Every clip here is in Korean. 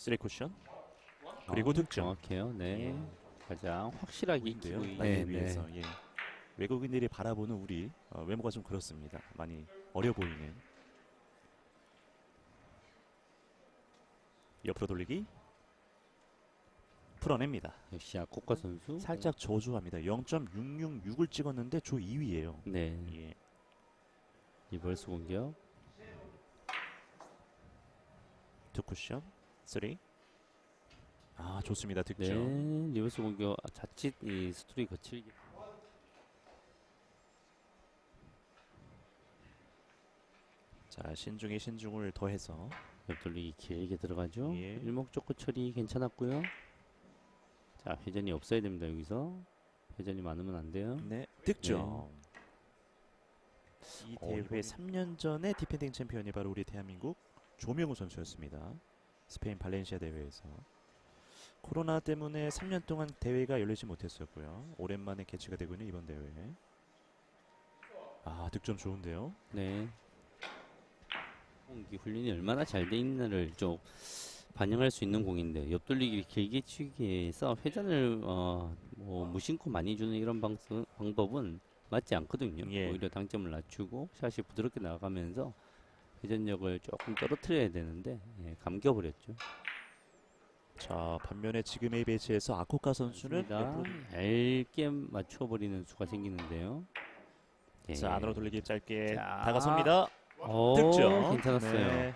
쓰리 쿠션 그리고 어, 득점. 정확해요. 네. 예. 가장 확실하게 인데요. 익히고 있- 날개 위해서 예. 외국인들이 바라보는 우리 어, 외모가 좀 그렇습니다. 많이 어려 보이는 옆으로 돌리기 풀어냅니다. 역시 아코카 선수 살짝 저조합니다. 0.666을 찍었는데 조 2위예요. 네 예. 리버스 공격 두 쿠션 쓰리 아 좋습니다. 네 득점. 리버스 공격 아, 자칫 이 스토리 거칠게 자 신중에 신중을 더해서 옆돌리기 길게 들어가죠. 예. 일목적고 처리 괜찮았고요. 자 회전이 없어야 됩니다 여기서 회전이 많으면 안 돼요. 네 득점. 이 어, 대회 이거는- 3년 전에 디펜딩 챔피언이 바로 우리 대한민국 조명우 선수였습니다. 스페인 발렌시아 대회에서 코로나 때문에 3년 동안 대회가 열리지 못했었고요. 오랜만에 개최가 되고 있는 이번 대회. 아 득점 좋은데요. 네. 공기 훈련이 얼마나 잘 돼 있는지를 좀 반영할 수 있는 공인데 옆돌리기 길게 치기에서 회전을 어, 뭐 무심코 많이 주는 이런 방, 방법은 맞지 않거든요. 예. 오히려 당점을 낮추고 샷이 부드럽게 나가면서 회전력을 조금 떨어뜨려야 되는데 예, 감겨버렸죠. 자 반면에 지금의 배치에서 아코카 선수는 얇게 맞춰버리는 수가 생기는데요. 예. 자 안으로 돌리기 짧게 자. 다가섭니다. 오, 득점. 괜찮았어요. 네.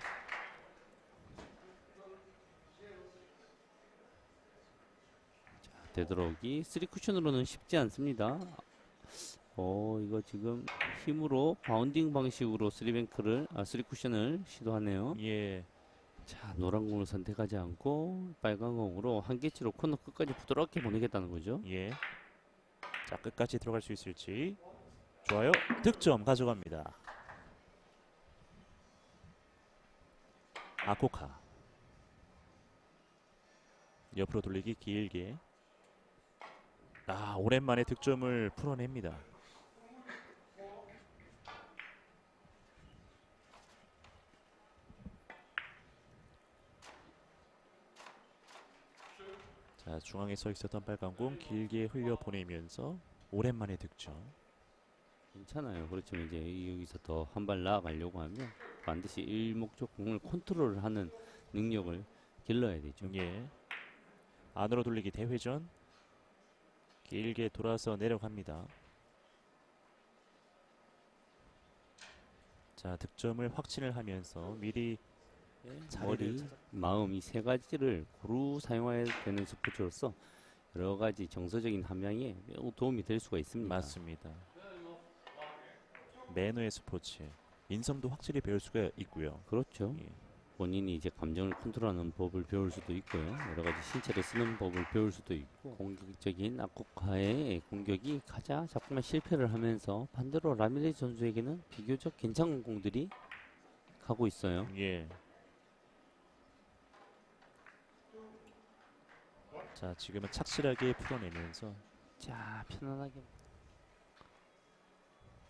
되돌아오기 3 쿠션으로는 쉽지 않습니다. 어 이거 지금 힘으로 바운딩 방식으로 3뱅크를 아, 3 쿠션을 시도하네요. 예. 자 노란 공을 선택하지 않고 빨간 공으로 한 개치로 코너 끝까지 부드럽게 보내겠다는 거죠. 예. 자 끝까지 들어갈 수 있을지 좋아요. 득점 가져갑니다. 아코카 옆으로 돌리기 길게 아 오랜만에 득점을 풀어냅니다. 자 중앙에 서 있었던 빨간 공 길게 흘려 보내면서 오랜만에 득점. 괜찮아요. 그렇지만 이제 여기서 더 한 발 나아가려고 하면 반드시 일목적 공을 컨트롤하는 능력을 길러야 되죠. 예. 안으로 돌리기 대회전. 길게 돌아서 내려갑니다. 자 득점을 확신을 하면서 미리 머리, 마음 이 세 가지를 고루 사용해야 되는 스포츠로서 여러 가지 정서적인 함량에 매우 도움이 될 수가 있습니다. 맞습니다. 매너의 스포츠. 인성도 확실히 배울 수가 있고요. 그렇죠. 예. 본인이 이제 감정을 컨트롤하는 법을 배울 수도 있고요. 여러 가지 신체를 쓰는 법을 배울 수도 있고 공격적인 아쿠카의 공격이 가자 자꾸만 실패를 하면서 반대로 라미레스 선수에게는 비교적 괜찮은 공들이 가고 있어요. 예. 자 지금은 착실하게 풀어내면서 자 편안하게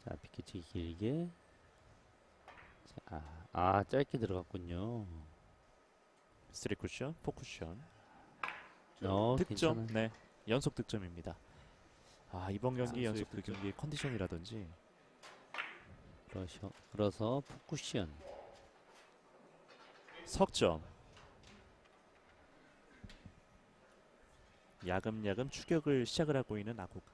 자 비키치 길게 자, 아 짧게 들어갔군요. 쓰리 쿠션, 포 쿠션. 어, 득점. 괜찮아요. 네. 연속 득점입니다. 아, 이번 경기 아, 연속 득점. 그 경기 컨디션이라든지 그러셔, 그래서 포쿠션 석점. 야금야금 추격을 시작을 하고 있는 아코카.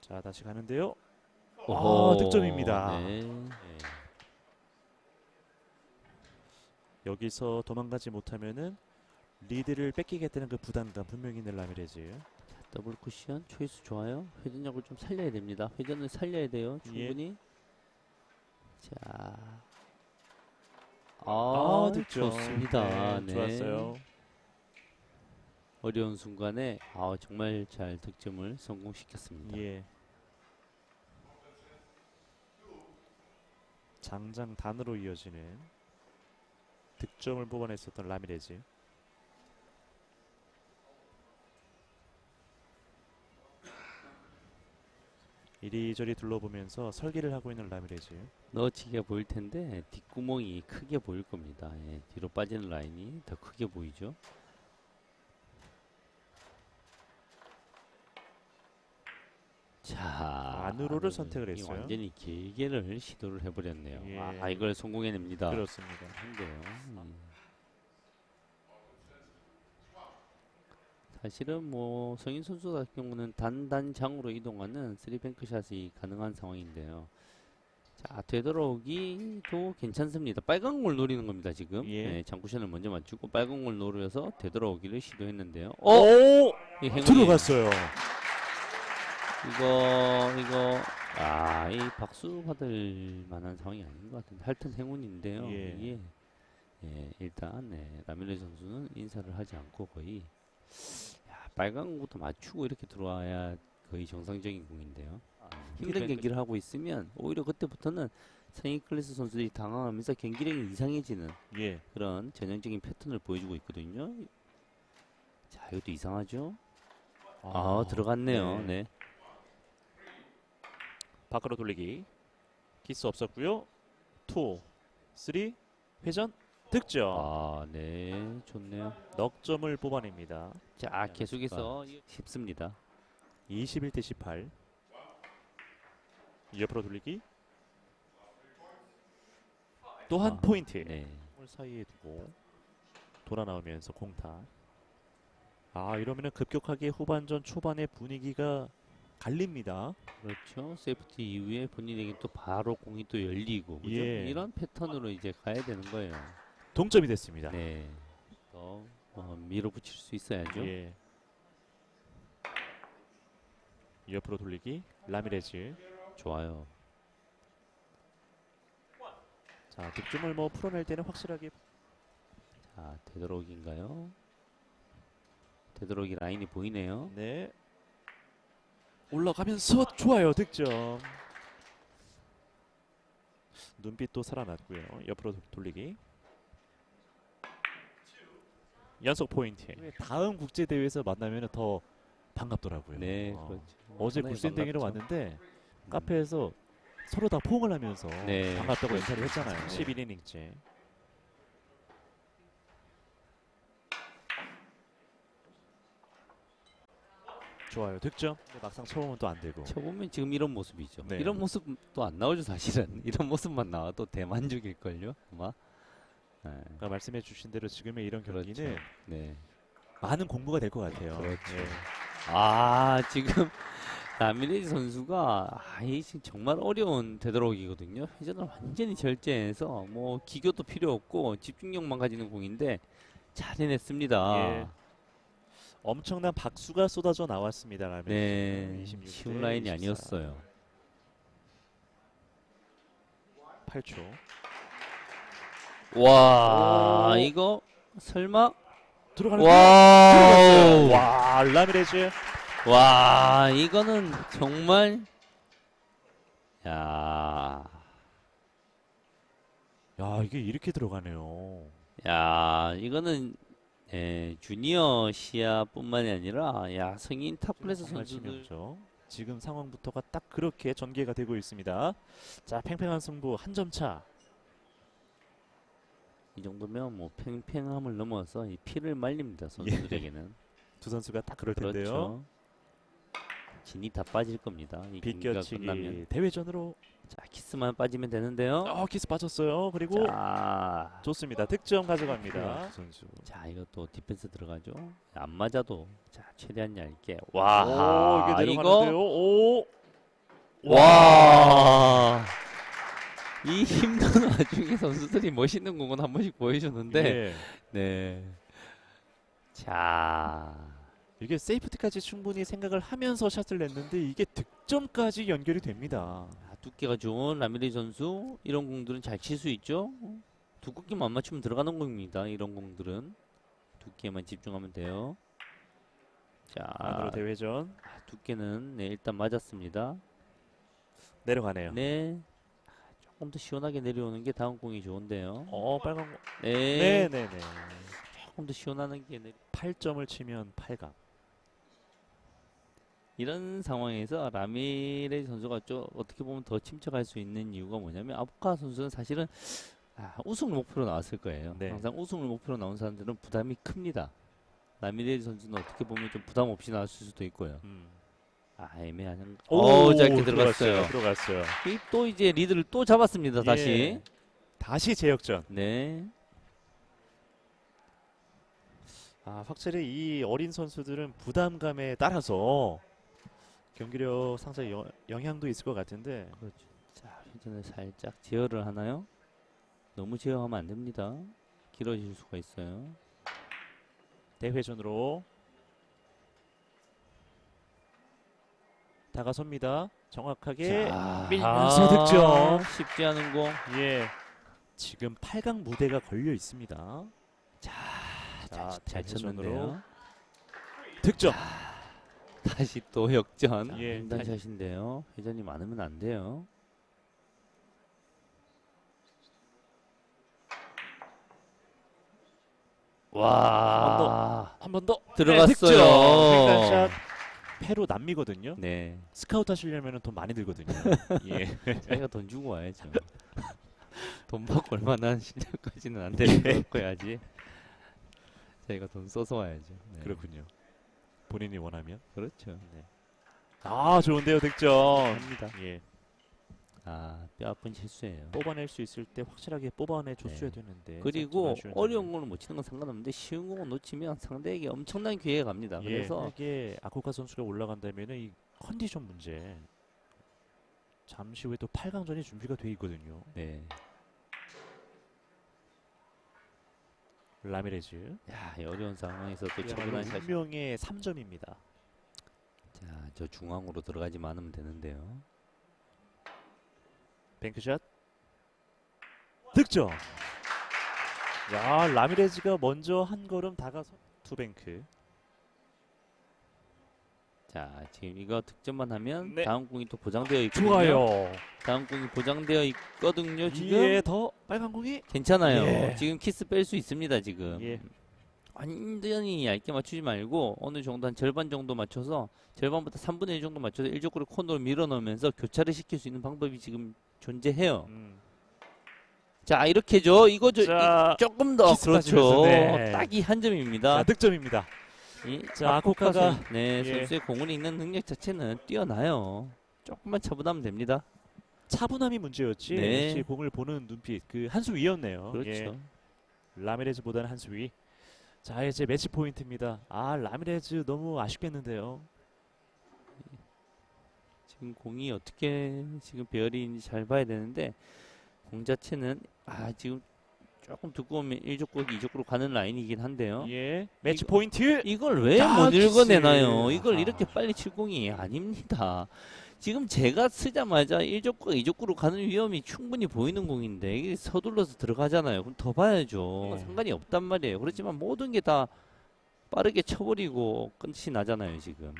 자, 다시 가는데요. 아, 득점입니다. 네. 여기서 도망가지 못하면은 리드를 뺏기겠다는 그 부담감 분명히 있는 라미레즈. 더블 쿠션 초이스 좋아요. 회전력을 좀 살려야 됩니다. 회전을 살려야 돼요. 예. 충분히. 자. 아, 아, 득점. 좋습니다. 네, 네. 좋았어요. 어려운 순간에 아, 정말 잘 득점을 성공시켰습니다. 예. 장장 단으로 이어지는 득점을 뽑아냈었던 라미레즈. 이리저리 둘러보면서 설계를 하고 있는 라미레즈. 넣어치기가 보일 텐데 뒷구멍이 크게 보일 겁니다. 예, 뒤로 빠지는 라인이 더 크게 보이죠. 자 안으로를 아, 선택을 이 했어요. 완전히 길게를 시도를 해버렸네요. 예. 아 이걸 성공해냅니다. 그렇습니다. 한데요. 음. 사실은 뭐 성인 선수 같은 경우는 단단장으로 이동하는 쓰리뱅크 샷이 가능한 상황인데요. 자 되돌아오기도 괜찮습니다. 빨간 걸 노리는 겁니다 지금. 예. 네, 장쿠션을 먼저 맞추고 빨간 걸 노려서 되돌아오기를 시도했는데요. 어 오! 이 행운이- 들어갔어요. 이거 이거 아 이 박수 받을 만한 상황이 아닌 것 같은데 하여튼 행운인데요. 예. 이게 예, 일단 네, 라밀레 선수는 인사를 하지 않고 거의 야, 빨간 것부터 맞추고 이렇게 들어와야 거의 정상적인 공인데요. 힘든 그 경기를 하고 있으면 오히려 그때부터는 성인 클래스 선수들이 당황하면서 경기력이 이상해지는 예. 그런 전형적인 패턴을 보여주고 있거든요. 자, 이것도 이상하죠? 아, 들어갔네요. 네. 네. 밖으로 돌리기. 키스 없었고요. 투, 쓰리, 회전, 득점. 아, 네, 좋네요. 넉 점을 뽑아냅니다. 자, 계속해서 쉽습니다. 21 대 18. 옆으로 돌리기. 또한 아, 포인트. 네. 볼 사이에 두고 돌아 나오면서 공타. 아 이러면은 급격하게 후반전 초반의 분위기가 갈립니다. 그렇죠. 세이프티 이후에 본인에게 또 바로 공이 또 열리고 그죠? 예. 이런 패턴으로 이제 가야 되는 거예요. 동점이 됐습니다. 네. 더 어, 밀어붙일 수 있어야죠. 예. 옆으로 돌리기. 라미레즈. 좋아요. 자 득점을 뭐 풀어낼 때는 확실하게 자, 되도록인가요? 되도록이 라인이 보이네요. 네 올라가면서 좋아요 득점. 눈빛도 살아났고요. 옆으로 도- 돌리기. 연속 포인트. 다음 국제 대회에서 만나면 더 반갑더라고요. 네, 어. 그렇죠. 어제 상당히 굴센댕이로 반갑죠. 왔는데 음. 카페에서 서로 다 포옹을 하면서 네, 반갑다고. 인사를 했잖아요. 네. 11이닝째. 좋아요. 득점. 근데 막상 처음은 또안 되고. 쳐보면 지금 이런 모습이죠. 네. 이런 모습도 안 나오죠 사실은. 이런 모습만 나와도 대만족일걸요 아마. 네. 그러니까 말씀해 주신 대로 지금의 이런 그렇죠. 경기는 네. 많은 공부가 될 것 같아요. 그렇죠. 네. 아 지금 라미레즈 선수가 아, 이 지금 정말 어려운 되도록이거든요. 회전을 완전히 절제해서 뭐 기교도 필요 없고 집중력만 가지는 공인데 잘 해냈습니다. 예. 엄청난 박수가 쏟아져 나왔습니다. 라면. 네, 26 쉬운 대 라인이 24. 아니었어요. 8초. 와 오. 이거 설마 들어가는 와, 와, 라미레즈. 와 이거는 정말 야, 야, 이게 이렇게 들어가네요. 야 이거는 예, 주니어 시야뿐만이 아니라 야 성인 탑클래스 정말 선수들 치명적. 지금 상황부터가 딱 그렇게 전개가 되고 있습니다. 자, 팽팽한 승부 한 점 차. 이 정도면 뭐 팽팽함을 넘어서 이 피를 말립니다 선수들에게는 두 선수가 딱 그럴 텐데요. 그렇죠. 진이 다 빠질 겁니다. 이 경기가 끝나면 비껴치기 대회전으로 자 키스만 빠지면 되는데요. 어, 키스 빠졌어요. 그리고 자, 좋습니다. 득점 가져갑니다. 그래요. 선수. 자 이것도 디펜스 들어가죠. 안 맞아도 자 최대한 얇게. 오, 와 이게 이거 내려가는데요. 오. 와. 이 힘든 와중에 선수들이 멋있는 공은 한 번씩 보여주는데, 예. 네. 자, 이게 세이프티까지 충분히 생각을 하면서 샷을 냈는데 이게 득점까지 연결이 됩니다. 아, 두께가 좋은 라미레 선수 이런 공들은 잘 칠 수 있죠. 두껍게만 안 맞추면 들어가는 공입니다. 이런 공들은 두께만 집중하면 돼요. 자, 안으로 대회전 두께는 네, 일단 맞았습니다. 내려가네요. 네. 아, 조금 더 시원하게 내려오는 게 다음 공이 좋은데요. 어, 빨간 거. 네. 네, 네, 네. 조금 더 시원하는 게 내... 8점을 치면 8강. 이런 상황에서 라미레 선수가 좀 어떻게 보면 더 침착할 수 있는 이유가 뭐냐면 아부카 선수는 사실은 아, 우승을 목표로 나왔을 거예요. 네. 항상 우승을 목표로 나온 사람들은 부담이 큽니다. 라미레 선수는 어떻게 보면 좀 부담 없이 나왔을 수도 있고요. 음. 아 애매한. 오, 오 짧게 들어갔어요. 들어갔어요. 이또 이제 리드를 또 잡았습니다. 다시. 예. 다시 제역전. 네. 아, 확실히 이 어린 선수들은 부담감에 따라서 경기력 여- 영향도 있을 것 같은데 그렇죠. 자, 회전을 살짝 제어를 하나요? 너무 제어하면 안 됩니다. 길어질 수가 있어요. 대회전으로 다가섭니다. 정확하게 자, 밀면서 득점. 쉽지 않은 공. 예. 지금 8강 무대가 걸려 있습니다. 자, 자, 잘 쳤는데요. 득점. 다시 또 역전. 예, 횡단샷인데요. 회전이 많으면 안 돼요. 와, 한 번 더. 들어갔어요. 네, 득점. 횡단샷. 페루 남미거든요. 네, 스카우트 하시려면 돈 많이 들거든요. 예. 자기가 돈 주고 와야죠. 돈 받고 얼마나 실력까지는 안 되는 거야지. 자기가 돈 써서 와야죠. 네. 그렇군요. 본인이 원하면. 그렇죠. 네. 아, 좋은데요, 득점. 합니다. 예. 아, 뼈 아픈 실수예요. 뽑아낼 수 있을 때 확실하게 뽑아내 줬어야 네. 되는데. 그리고 아쉬운 어려운. 공을 못 치는 건 상관없는데 쉬운 공을 놓치면 상대에게 엄청난 기회가 갑니다. 예, 그래서 이게 아코카 선수가 올라간다면은 이 컨디션 문제. 잠시 후에 또 8강전이 준비가 돼 있거든요. 네. 라미레즈. 야, 이 어려운 상황에서 또 차분한 샷. 운명의 3점입니다. 자, 저 중앙으로 들어가지만 않으면 되는데요. 뱅크샷. 득점. 야, 라미레즈가 먼저 한 걸음 다가서 투뱅크. 자, 지금 이거 득점만 하면 네. 다음 공이 또 보장되어 있거든요. 좋아요. 다음 공이 보장되어 있거든요. 지금 이에 더 빨간 공이 괜찮아요. 예. 지금 키스 뺄 수 있습니다. 지금 예. 완전히 얇게 맞추지 말고 어느 정도 한 절반 정도 맞춰서 절반부터 3분의 1 정도 맞춰서 일족구를 코너로 밀어넣으면서 교차를 시킬 수 있는 방법이 지금 존재해요. 음. 자 이렇게죠. 이거 저 자, 이- 조금 더 키스 그렇죠. 빠지면서, 네. 딱이 한 점입니다. 자, 득점입니다. 이 자, 아코카 아코카가- 선- 네 예. 선수의 공을 읽는 능력 자체는 뛰어나요. 조금만 차분하면 됩니다. 차분함이 문제였지. 네. 역시 공을 보는 눈빛 그 한 수 위였네요. 그렇죠. 예. 라미레즈보다는 한 수 위. 자 이제 매치 포인트입니다. 아 라미레즈 너무 아쉽겠는데요. 지금 공이 어떻게 지금 배열인지 잘 봐야 되는데 공 자체는 아 지금 조금 두꺼우면 1족구 2족구로 가는 라인이긴 한데요. 예. 매치 이거- 포인트. 이걸 왜 야, 못. 읽어내나요? 이걸 아하. 이렇게 빨리 칠 공이 아닙니다. 지금 제가 쓰자마자 1족구가 2족구로 가는 위험이 충분히 보이는 공인데 이게 서둘러서 들어가잖아요. 그럼 더 봐야죠. 예. 상관이 없단 말이에요. 그렇지만 모든 게 다 빠르게 쳐버리고 끝이 나잖아요. 지금.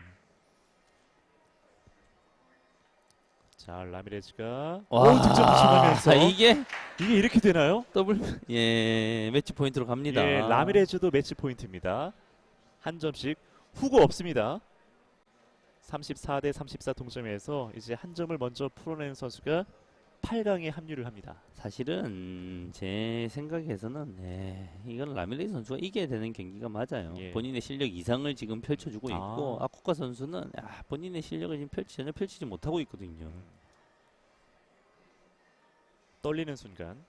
자 라미레즈가 와, 오 득점 도착하면서 아, 이게 이게 이렇게 되나요? 더블 예 매치 포인트로 갑니다. 예. 라미레즈도 매치 포인트입니다. 한 점씩 후고 없습니다. 34 대 34 동점에서 이제 한 점을 먼저 풀어낸 선수가 8강에 합류를 합니다. 사실은 제 생각에서는 네, 이건 라밀레이 선수가 이겨야 되는 경기가 맞아요. 예. 본인의 실력 이상을 지금 펼쳐주고 아. 있고 아쿠카 선수는 아, 본인의 실력을 지금 펼치 전혀 펼치지 못하고 있거든요. 떨리는 순간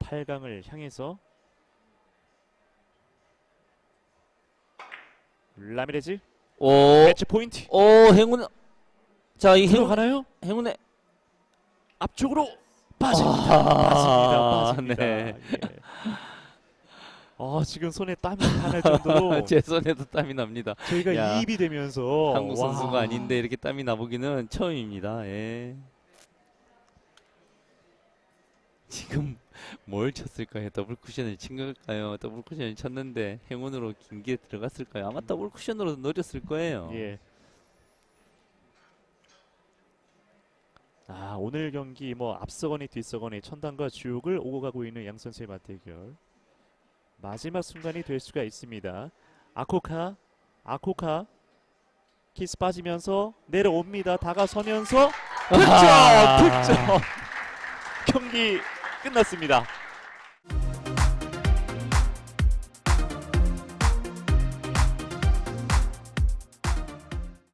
8강을 향해서 라미레즈 오, 매치 포인트 오 행운. 자 이 행운 들어가나요? 행운의 앞쪽으로 빠집니다. 아, 빠집니다. 빠집니다. 네. 예. 아 지금 손에 땀이 나날 정도로 제 손에도 땀이 납니다. 저희가 야, 이입이 되면서 한국 선수가 와. 아닌데 이렇게 땀이 나보기는 처음입니다. 예. 지금 뭘 쳤을까요? 더블 쿠션을 친 걸까요? 더블 쿠션을 쳤는데 행운으로 긴 게 들어갔을까요? 아마 더블 쿠션으로 노렸을 거예요. 예. 아 오늘 경기 뭐 앞서거니 뒤서거니 천당과 지옥을 오고 가고 있는 양 선수의 맞대결 마지막 순간이 될 수가 있습니다. 아코카 아코카 키스 빠지면서 내려옵니다. 다가서면서 아. 득점! 득점! 경기 끝났습니다.